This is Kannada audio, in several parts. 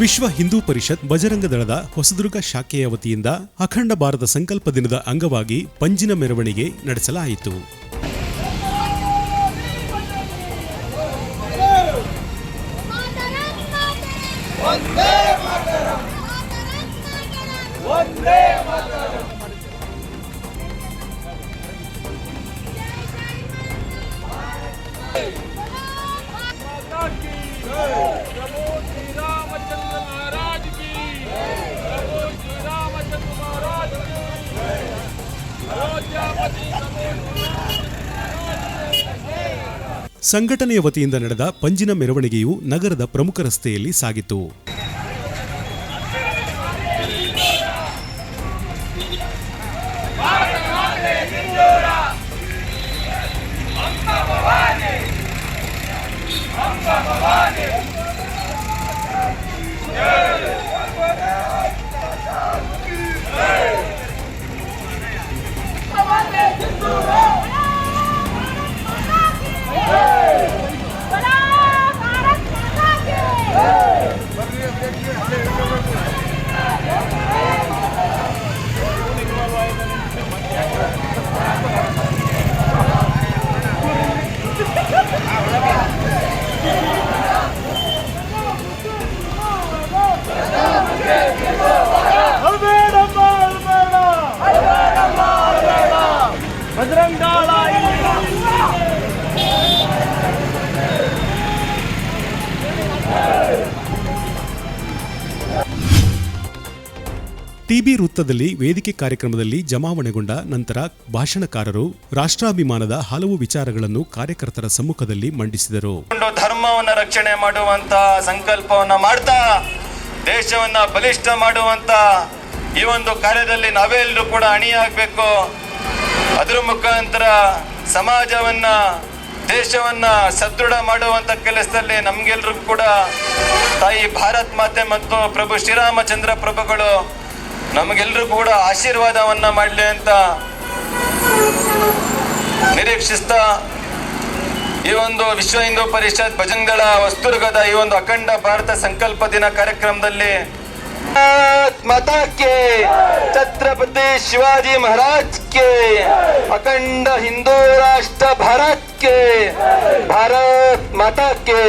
ವಿಶ್ವ ಹಿಂದೂ ಪರಿಷತ್ ಬಜರಂಗ ದಳದ ಹೊಸದುರ್ಗ ಶಾಖೆಯ ವತಿಯಿಂದ ಅಖಂಡ ಭಾರತ ಸಂಕಲ್ಪ ದಿನದ ಅಂಗವಾಗಿ ಪಂಜಿನ ಮೆರವಣಿಗೆ ನಡೆಸಲಾಯಿತು. ಸಂಘಟನೆಯ ವತಿಯಿಂದ ನಡೆದ ಪಂಜಿನ ಮೆರವಣಿಗೆಯು ನಗರದ ಪ್ರಮುಖ ರಸ್ತೆಯಲ್ಲಿ ಸಾಗಿತು. ಟಿಬಿ ವೃತ್ತದಲ್ಲಿ ವೇದಿಕೆ ಕಾರ್ಯಕ್ರಮದಲ್ಲಿ ಜಮಾವಣೆಗೊಂಡ ನಂತರ ಭಾಷಣಕಾರರು ರಾಷ್ಟ್ರಾಭಿಮಾನದ ಹಲವು ವಿಚಾರಗಳನ್ನು ಕಾರ್ಯಕರ್ತರ ಸಮ್ಮುಖದಲ್ಲಿ ಮಂಡಿಸಿದರು. ಧರ್ಮವನ್ನು ರಕ್ಷಣೆ ಮಾಡುವಂತ ಸಂಕಲ್ಪವನ್ನ ಮಾಡ್ತಾ, ದೇಶವನ್ನ ಬಲಿಷ್ಠ ಮಾಡುವಂತ ಈ ಒಂದು ಕಾರ್ಯದಲ್ಲಿ ನಾವೆಲ್ಲರೂ ಕೂಡ ಅಣಿಯಾಗಬೇಕು. ಅದರ ಮುಖಾಂತರ ಸಮಾಜವನ್ನ, ದೇಶವನ್ನ ಸದೃಢ ಮಾಡುವಂತ ಕೆಲಸದಲ್ಲಿ ನಮ್ಗೆಲ್ರಿಗೂ ಕೂಡ ತಾಯಿ ಭಾರತ್ ಮಾತೆ ಮತ್ತು ಪ್ರಭು ಶ್ರೀರಾಮಚಂದ್ರ ಪ್ರಭುಗಳು ನಮಗೆಲ್ರಿಗೂ ಕೂಡ ಆಶೀರ್ವಾದವನ್ನ ಮಾಡಲಿ ಅಂತ ನಿರೀಕ್ಷಿಸ್ತಾ ಈ ಒಂದು ವಿಶ್ವ ಹಿಂದೂ ಪರಿಷತ್ ಭಜಂಗಳ ವಸ್ತುರ್ಗದ ಈ ಒಂದು ಅಖಂಡ ಭಾರತ ಸಂಕಲ್ಪ ದಿನ ಕಾರ್ಯಕ್ರಮದಲ್ಲಿ ಮತಕ್ಕೆ ಛತ್ರಪತಿ ಶಿವಾಜಿ ಮಹಾರಾಜ್ ಕೆ ಅಖಂಡ ಹಿಂದೂ ರಾಷ್ಟ್ರ ಭಾರತ್ ಕೆ ಭಾರತ್ ಮಾತಾ ಕೆ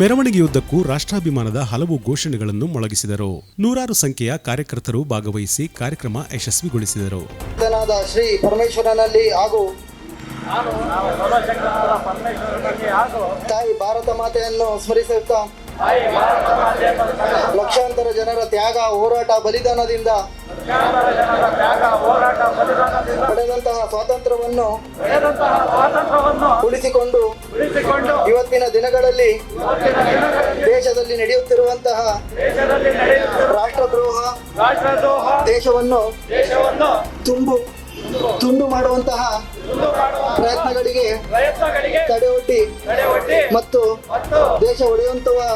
ಮೆರವಣಿಗೆಯುದ್ದಕ್ಕೂ ರಾಷ್ಟ್ರಾಭಿಮಾನದ ಹಲವು ಘೋಷಣೆಗಳನ್ನು ಮೊಳಗಿಸಿದರು. ನೂರಾರು ಸಂಖ್ಯೆಯ ಕಾರ್ಯಕರ್ತರು ಭಾಗವಹಿಸಿ ಕಾರ್ಯಕ್ರಮ ಯಶಸ್ವಿಗೊಳಿಸಿದರು. ಶ್ರೀ ಪರಮೇಶ್ವರನಲ್ಲಿ ಹಾಗೂ ತಾಯಿ ಭಾರತ ಮಾತೆಯನ್ನು ಸ್ಮರಿಸುತ್ತಾ ಲಕ್ಷಾಂತರ ಜನರ ತ್ಯಾಗ, ಹೋರಾಟ, ಬಲಿದಾನದಿಂದ ಪಡೆದಂತಹ ಸ್ವಾತಂತ್ರ್ಯವನ್ನು ಉಳಿಸಿಕೊಂಡು ದಿನಗಳಲ್ಲಿ ದೇಶದಲ್ಲಿ ನಡೆಯುತ್ತಿರುವಂತಹ ರಾಷ್ಟ್ರದ್ರೋಹ ದೇಶವನ್ನು ತುಂಬು ತುಂಡು ಮಾಡುವಂತಹ ಪ್ರಯತ್ನಗಳಿಗೆ ತಡೆಯೊಡ್ಡಿ ಮತ್ತು ದೇಶ ಒಡೆಯುವಂತಹ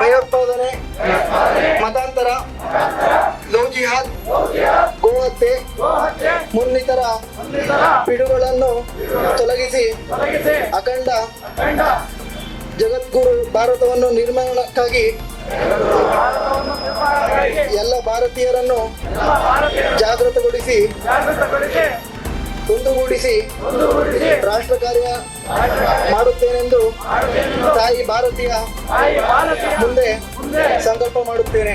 ಭಯೋತ್ಪಾದನೆ ಮತಾಂತರ ಲೋಜಿಹಾದ್ ಜಿಹಾದ್ ಗೋಹತ್ಯೆ ಮುನ್ನಿತರ ಪಿಡುಗಳನ್ನು ತೊಲಗಿಸಿ ಅಖಂಡ ಜಗದ್ಗುರು ಭಾರತವನ್ನು ನಿರ್ಮಾಣಕ್ಕಾಗಿ ಎಲ್ಲ ಭಾರತೀಯರನ್ನು ಜಾಗೃತಗೊಳಿಸಿ ಒಂದುಗೂಡಿಸಿ ರಾಷ್ಟ್ರ ಕಾರ್ಯ ಮಾಡುತ್ತೇನೆಂದು ತಾಯಿ ಭಾರತೀಯ ಮುಂದೆ ಸಂಕಲ್ಪ ಮಾಡುತ್ತೇನೆ.